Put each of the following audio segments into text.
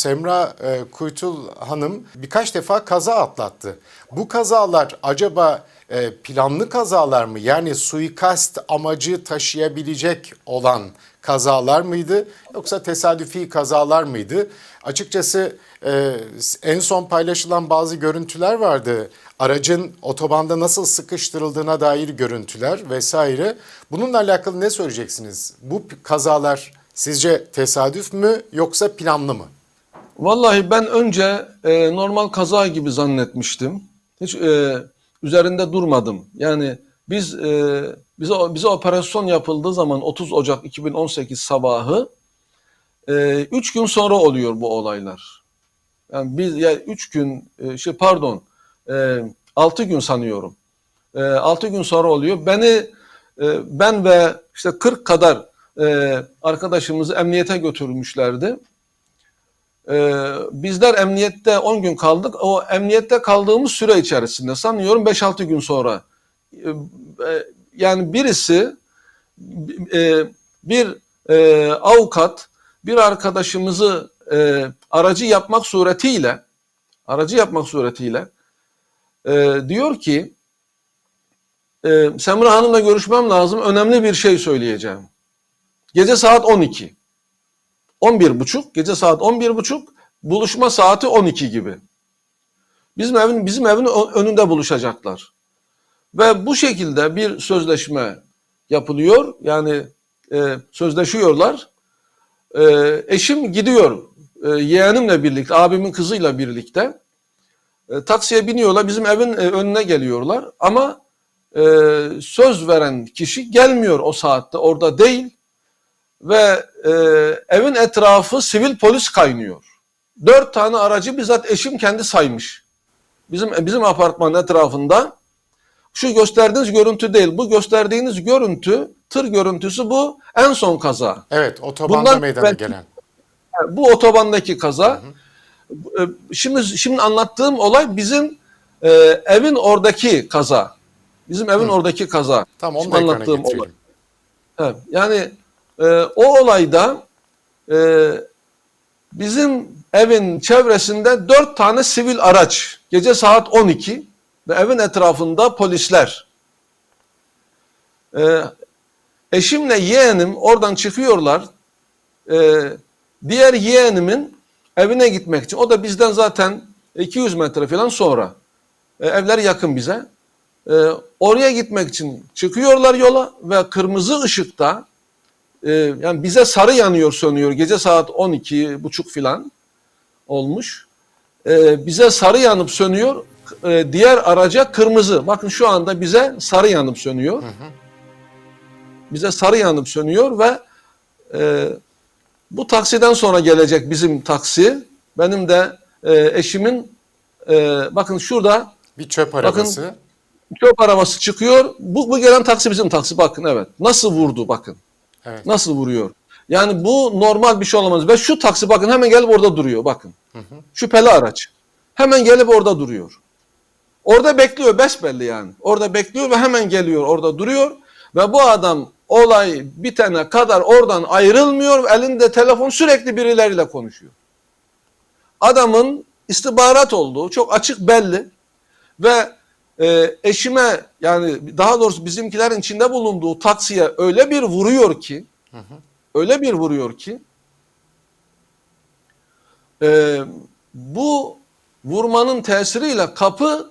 Semra e, Kuytul Hanım birkaç defa kaza atlattı. Bu kazalar acaba e, planlı kazalar mı? Yani suikast amacı taşıyabilecek olan kazalar mıydı? Yoksa tesadüfi kazalar mıydı? Açıkçası e, en son paylaşılan bazı görüntüler vardı. Aracın otobanda nasıl sıkıştırıldığına dair görüntüler vesaire. Bununla alakalı ne söyleyeceksiniz? Bu kazalar sizce tesadüf mü yoksa planlı mı? Vallahi ben önce e, normal kaza gibi zannetmiştim. Hiç e, üzerinde durmadım. Yani biz e, bize bize operasyon yapıldığı zaman 30 Ocak 2018 sabahı 3 gün sonra oluyor bu olaylar. Yani biz ya 3 gün e, şey pardon 6 gün sanıyorum. 6 gün sonra oluyor. Beni e, ben ve işte 40 kadar e, arkadaşımızı emniyete götürmüşlerdi. Ee, bizler emniyette 10 gün kaldık. O emniyette kaldığımız süre içerisinde sanıyorum 5-6 gün sonra e, e, yani birisi e, bir avukat bir arkadaşımızı aracı yapmak suretiyle aracı yapmak suretiyle diyor ki Semra Hanım'la görüşmem lazım. Önemli bir şey söyleyeceğim. Gece saat 12. 11 buçuk, gece saat 11 buçuk, buluşma saati 12 gibi. Bizim evin bizim evin önünde buluşacaklar. Ve bu şekilde bir sözleşme yapılıyor. Yani e, sözleşiyorlar. E, eşim gidiyor e, yeğenimle birlikte, abimin kızıyla birlikte. E, taksiye biniyorlar, bizim evin e, önüne geliyorlar. Ama e, söz veren kişi gelmiyor o saatte, orada değil ve e, evin etrafı sivil polis kaynıyor. Dört tane aracı bizzat eşim kendi saymış. Bizim bizim apartmanın etrafında. Şu gösterdiğiniz görüntü değil. Bu gösterdiğiniz görüntü, tır görüntüsü bu en son kaza. Evet, otobanda Bundan meydana belki- gelen. Bu otobandaki kaza. E, Şimdi şimdi anlattığım olay bizim e, evin oradaki kaza. Bizim evin oradaki kaza. Tamam, onu Şimdi anlattığım olay. Evet, yani e, o olayda e, bizim evin çevresinde dört tane sivil araç gece saat 12 ve evin etrafında polisler. E, eşimle yeğenim oradan çıkıyorlar. E, diğer yeğenimin evine gitmek için. O da bizden zaten 200 metre falan sonra. E, evler yakın bize. E, oraya gitmek için çıkıyorlar yola ve kırmızı ışıkta e, yani bize sarı yanıyor sönüyor gece saat 12 buçuk filan olmuş. E, bize sarı yanıp sönüyor e, diğer araca kırmızı. Bakın şu anda bize sarı yanıp sönüyor. Bize sarı yanıp sönüyor ve e, bu taksiden sonra gelecek bizim taksi. Benim de e, eşimin e, bakın şurada Bir çöp arabası. çöp arabası çıkıyor. Bu, bu gelen taksi bizim taksi bakın evet. Nasıl vurdu bakın. Evet. Nasıl vuruyor. Yani bu normal bir şey olamaz. Ve şu taksi bakın hemen gelip orada duruyor bakın. Şüpheli araç. Hemen gelip orada duruyor. Orada bekliyor besbelli yani. Orada bekliyor ve hemen geliyor orada duruyor. Ve bu adam olay bitene kadar oradan ayrılmıyor. Elinde telefon sürekli birileriyle konuşuyor. Adamın istihbarat olduğu çok açık belli. Ve e, eşime yani daha doğrusu bizimkilerin içinde bulunduğu taksiye öyle bir vuruyor ki öyle bir vuruyor ki e, bu vurmanın tesiriyle kapı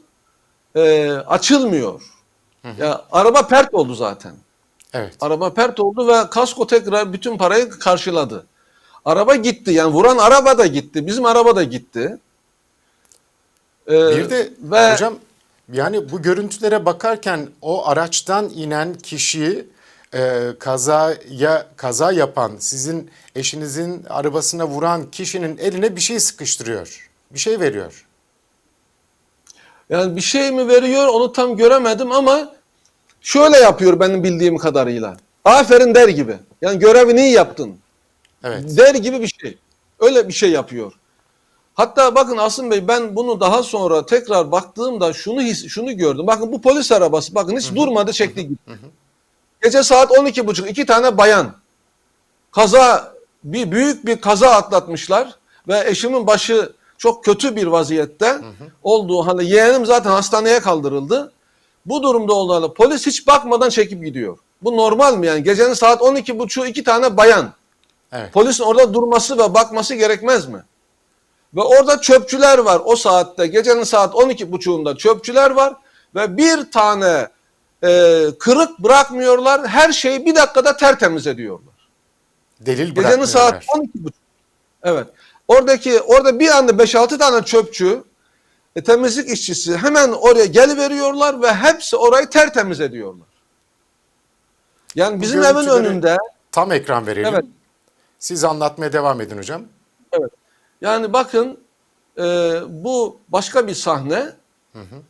e, açılmıyor. Ya araba pert oldu zaten. Evet. Araba pert oldu ve kasko tekrar bütün parayı karşıladı. Araba gitti yani vuran araba da gitti. Bizim araba da gitti. Ee, Bir de ve hocam yani bu görüntülere bakarken o araçtan inen kişiyi e, kazaya kaza yapan sizin eşinizin arabasına vuran kişinin eline bir şey sıkıştırıyor. Bir şey veriyor. yani bir şey mi veriyor onu tam göremedim ama şöyle yapıyor benim bildiğim kadarıyla. Aferin der gibi. Yani görevini iyi yaptın. Evet. Der gibi bir şey. Öyle bir şey yapıyor. Hatta bakın Asım Bey ben bunu daha sonra tekrar baktığımda şunu his, şunu gördüm. Bakın bu polis arabası bakın hiç durmadı çekti gitti. Gece saat 12 buçuk iki tane bayan kaza bir büyük bir kaza atlatmışlar ve eşimin başı çok kötü bir vaziyette olduğu halde yeğenim zaten hastaneye kaldırıldı. Bu durumda halde polis hiç bakmadan çekip gidiyor. Bu normal mi yani? Gecenin saat 12.30 iki tane bayan. Evet. Polisin orada durması ve bakması gerekmez mi? Ve orada çöpçüler var o saatte. Gecenin saat 12.30'unda çöpçüler var. Ve bir tane e, kırık bırakmıyorlar. Her şeyi bir dakikada tertemiz ediyorlar. Delil Gecenin saat bırakmıyorlar. 12.30. Evet. Oradaki orada bir anda 5-6 tane çöpçü e, temizlik işçisi hemen oraya geliveriyorlar ve hepsi orayı tertemiz ediyorlar. Yani bizim evin önünde Tam ekran verelim. evet Siz anlatmaya devam edin hocam. Evet. Yani bakın e, bu başka bir sahne.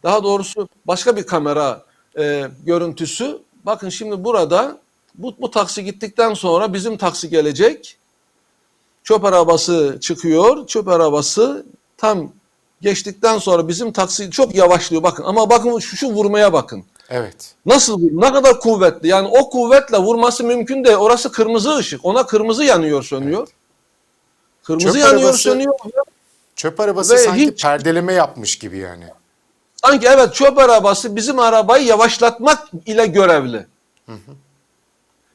Daha doğrusu başka bir kamera e, görüntüsü. Bakın şimdi burada bu, bu taksi gittikten sonra bizim taksi gelecek. Çöp arabası çıkıyor. Çöp arabası tam geçtikten sonra bizim taksi çok yavaşlıyor. Bakın ama bakın şu, şu vurmaya bakın. Evet. Nasıl ne kadar kuvvetli. Yani o kuvvetle vurması mümkün değil. Orası kırmızı ışık. Ona kırmızı yanıyor sönüyor. Kırmızı Çöp yanıyor arabası- sönüyor. Çöp arabası Ve sanki hiç- perdeleme yapmış gibi yani. Sanki evet çöp arabası bizim arabayı yavaşlatmak ile görevli.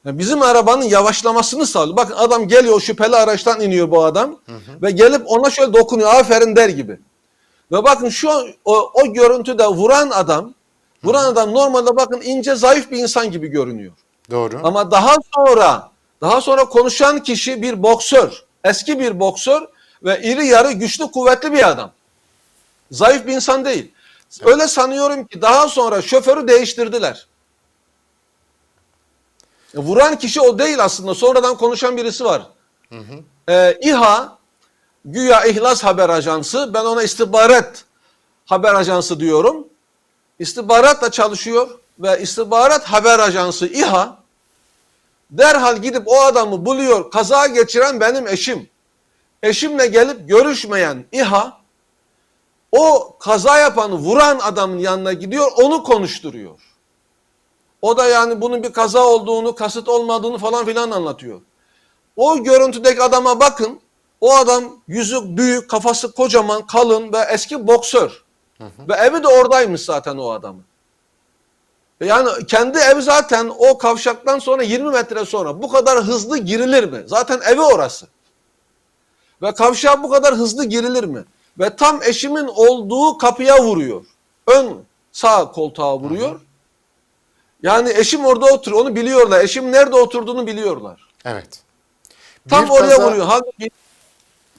Yani bizim arabanın yavaşlamasını sağlıyor. Bakın adam geliyor şüpheli araçtan iniyor bu adam ve gelip ona şöyle dokunuyor aferin der gibi. Ve bakın şu o, o görüntüde vuran adam vuran adam normalde bakın ince zayıf bir insan gibi görünüyor. Doğru. Ama daha sonra daha sonra konuşan kişi bir boksör. Eski bir boksör ve iri yarı güçlü kuvvetli bir adam. Zayıf bir insan değil. Öyle sanıyorum ki daha sonra şoförü değiştirdiler. E, Vuran kişi o değil aslında. Sonradan konuşan birisi var. Ee, İHA güya İhlas Haber Ajansı. Ben ona istihbarat haber ajansı diyorum. İstihbaratla çalışıyor ve istihbarat haber ajansı İHA derhal gidip o adamı buluyor. Kaza geçiren benim eşim. Eşimle gelip görüşmeyen İHA o kaza yapanı vuran adamın yanına gidiyor onu konuşturuyor. O da yani bunun bir kaza olduğunu, kasıt olmadığını falan filan anlatıyor. O görüntüdeki adama bakın. O adam yüzü büyük, kafası kocaman, kalın ve eski boksör. Ve evi de oradaymış zaten o adamın. Yani kendi evi zaten o kavşaktan sonra 20 metre sonra bu kadar hızlı girilir mi? Zaten evi orası. Ve kavşağa bu kadar hızlı girilir mi? Ve tam eşimin olduğu kapıya vuruyor. Ön sağ koltuğa vuruyor. Yani eşim orada oturuyor. Onu biliyorlar. Eşim nerede oturduğunu biliyorlar. Evet. Tam Bir oraya kaza- vuruyor. Halbuki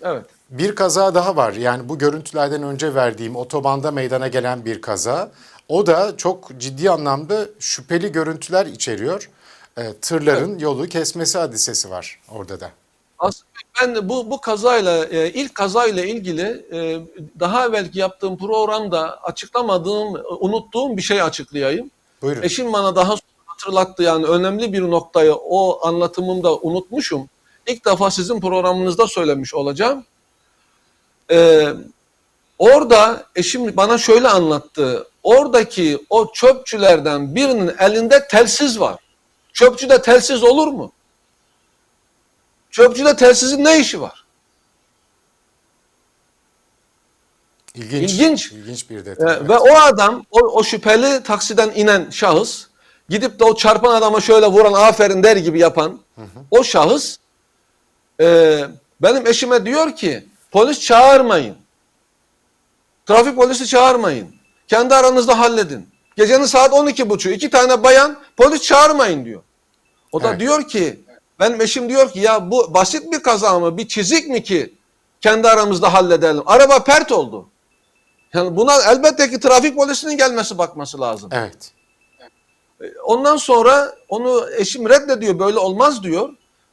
Evet. Bir kaza daha var. Yani bu görüntülerden önce verdiğim otobanda meydana gelen bir kaza. O da çok ciddi anlamda şüpheli görüntüler içeriyor. Ee, tırların yolu kesmesi hadisesi var orada da. Aslında ben bu bu kazayla e, ilk kazayla ilgili e, daha evvelki yaptığım programda açıklamadığım, unuttuğum bir şey açıklayayım. Buyurun. Eşim bana daha sonra hatırlattı yani önemli bir noktayı o anlatımımda unutmuşum. İlk defa sizin programınızda söylemiş olacağım. Ee, orada eşim bana şöyle anlattı. Oradaki o çöpçülerden birinin elinde telsiz var. Çöpçüde telsiz olur mu? Çöpçüde telsizin ne işi var? İlginç. İlginç. İlginç bir detay. Ee, evet. Ve o adam, o, o şüpheli taksiden inen şahıs, gidip de o çarpan adama şöyle vuran aferin der gibi yapan o şahıs, e, benim eşime diyor ki, polis çağırmayın. Trafik polisi çağırmayın. Kendi aranızda halledin. Gecenin saat 12.30 iki tane bayan polis çağırmayın diyor. O da Evet. diyor ki, benim eşim diyor ki ya bu basit bir kaza mı, bir çizik mi ki kendi aramızda halledelim. Araba pert oldu. Yani buna elbette ki trafik polisinin gelmesi bakması lazım. Evet. Ondan sonra onu eşim reddediyor böyle olmaz diyor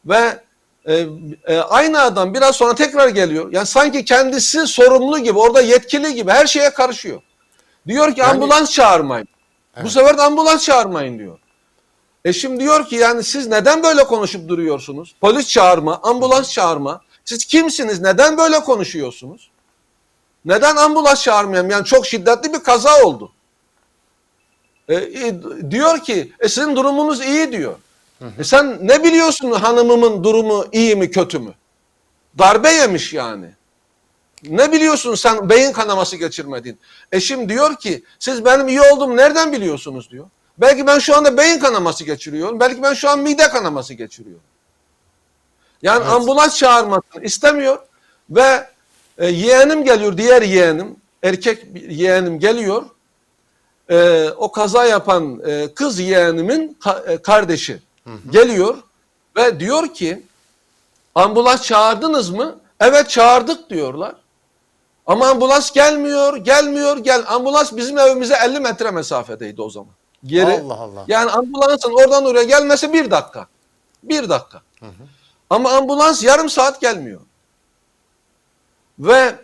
ve e, e, aynı adam biraz sonra tekrar geliyor. Yani sanki kendisi sorumlu gibi orada yetkili gibi her şeye karışıyor. Diyor ki Yani- ambulans çağırmayın. Bu Evet. sefer de ambulans çağırmayın diyor. Eşim diyor ki yani siz neden böyle konuşup duruyorsunuz? Polis çağırma, ambulans çağırma. Siz kimsiniz? Neden böyle konuşuyorsunuz? Neden ambulans çağırmayayım? Yani çok şiddetli bir kaza oldu. E, e, diyor ki e, sizin durumunuz iyi diyor. E, sen ne biliyorsun hanımımın durumu iyi mi kötü mü? Darbe yemiş yani. Ne biliyorsun sen beyin kanaması geçirmedin? Eşim diyor ki siz benim iyi olduğumu nereden biliyorsunuz diyor. Belki ben şu anda beyin kanaması geçiriyorum. Belki ben şu an mide kanaması geçiriyorum. Yani Evet. ambulans çağırmasını istemiyor ve e, yeğenim geliyor, diğer yeğenim, erkek yeğenim geliyor. E, o kaza yapan e, kız yeğenimin ka- e, kardeşi geliyor ve diyor ki ambulans çağırdınız mı? Evet çağırdık diyorlar. Ama ambulans gelmiyor, gelmiyor, gel. Ambulans bizim evimize 50 metre mesafedeydi o zaman. Geri. Allah Allah. Yani ambulansın oradan oraya gelmesi bir dakika. Bir dakika. Ama ambulans yarım saat gelmiyor. Ve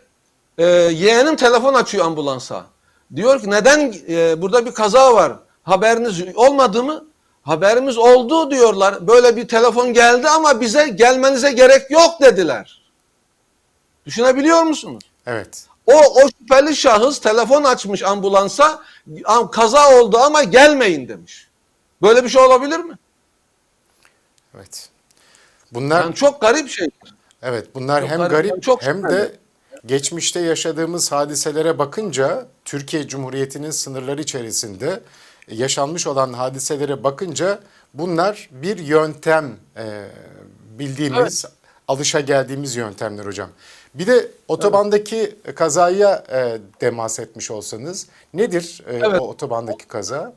e, yeğenim telefon açıyor ambulansa. Diyor ki neden e, burada bir kaza var? Haberiniz olmadı mı? Haberimiz oldu diyorlar. Böyle bir telefon geldi ama bize gelmenize gerek yok dediler. Düşünebiliyor musunuz? Evet. O, o şüpheli şahıs telefon açmış ambulansa "Am- kaza oldu ama gelmeyin demiş. Böyle bir şey olabilir mi? Evet. Bunlar Yani çok garip şey. Evet bunlar Çok hem garip, garip çok hem şüpheli. de geçmişte yaşadığımız hadiselere bakınca Türkiye Cumhuriyeti'nin sınırları içerisinde yaşanmış olan hadiselere bakınca bunlar bir yöntem e, bildiğimiz, alışa geldiğimiz yöntemler hocam. Bir de otobandaki kazaya e, temas etmiş olsanız nedir e, Evet. o otobandaki kaza?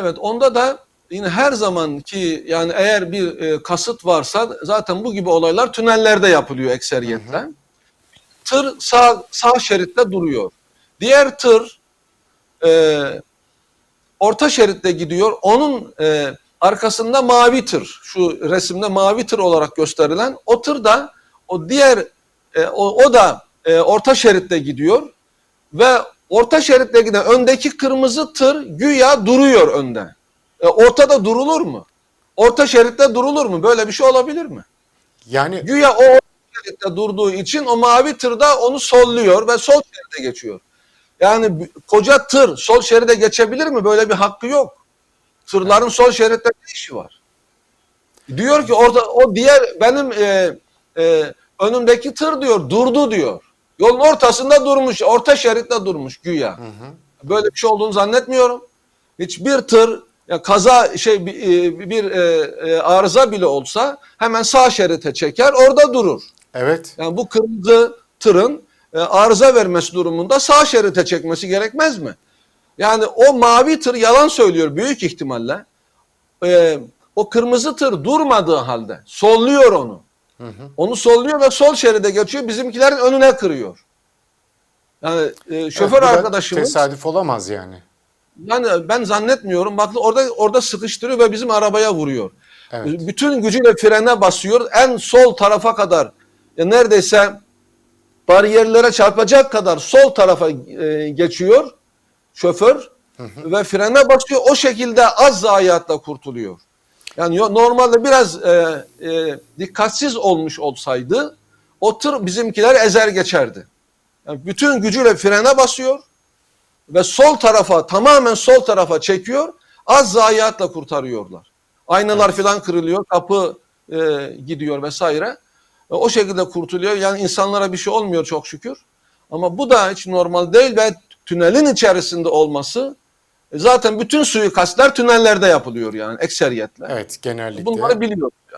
Evet onda da yine her zaman ki yani eğer bir e, kasıt varsa zaten bu gibi olaylar tünellerde yapılıyor ekseriyetle. Tır sağ, sağ şeritte duruyor. Diğer tır e, orta şeritte gidiyor. Onun e, arkasında mavi tır. Şu resimde mavi tır olarak gösterilen o tır da o diğer e, o, o da e, orta şeritte gidiyor ve orta şeritte giden öndeki kırmızı tır güya duruyor önde. E, ortada durulur mu? Orta şeritte durulur mu? Böyle bir şey olabilir mi? Yani Güya o orta şeritte durduğu için o mavi tır da onu solluyor ve sol şeride geçiyor. Yani koca tır sol şeride geçebilir mi? Böyle bir hakkı yok. Tırların sol şeritte ne işi var? Diyor ki orada o diğer benim e, e, önümdeki tır diyor durdu diyor. Yolun ortasında durmuş, orta şeritte durmuş güya. Böyle bir şey olduğunu zannetmiyorum. Hiçbir tır ya kaza şey bir, e, bir e, e, arıza bile olsa hemen sağ şerite çeker, orada durur. evet Yani bu kırmızı tırın e, arıza vermesi durumunda sağ şerite çekmesi gerekmez mi? Yani o mavi tır yalan söylüyor büyük ihtimalle. E, o kırmızı tır durmadığı halde solluyor onu. Onu solluyor ve sol şeride geçiyor. Bizimkilerin önüne kırıyor. Yani e, şoför Evet, arkadaşımız tesadüf olamaz yani. yani ben zannetmiyorum. Bak orada orada sıkıştırıyor ve bizim arabaya vuruyor. Evet. Bütün gücüyle frene basıyor. En sol tarafa kadar ya neredeyse bariyerlere çarpacak kadar sol tarafa e, geçiyor şoför ve frene basıyor. O şekilde az zayiatla kurtuluyor. Yani normalde biraz e, e, dikkatsiz olmuş olsaydı o tır bizimkiler ezer geçerdi. Yani bütün gücüyle frene basıyor ve sol tarafa tamamen sol tarafa çekiyor. Az zayiatla kurtarıyorlar. Aynalar falan kırılıyor, kapı e, gidiyor vesaire. E, o şekilde kurtuluyor. Yani insanlara bir şey olmuyor çok şükür. Ama bu da hiç normal değil ve tünelin içerisinde olması e, zaten bütün suikastler tünellerde yapılıyor yani ekseriyetle. Evet genellikle. Bunları biliyoruz.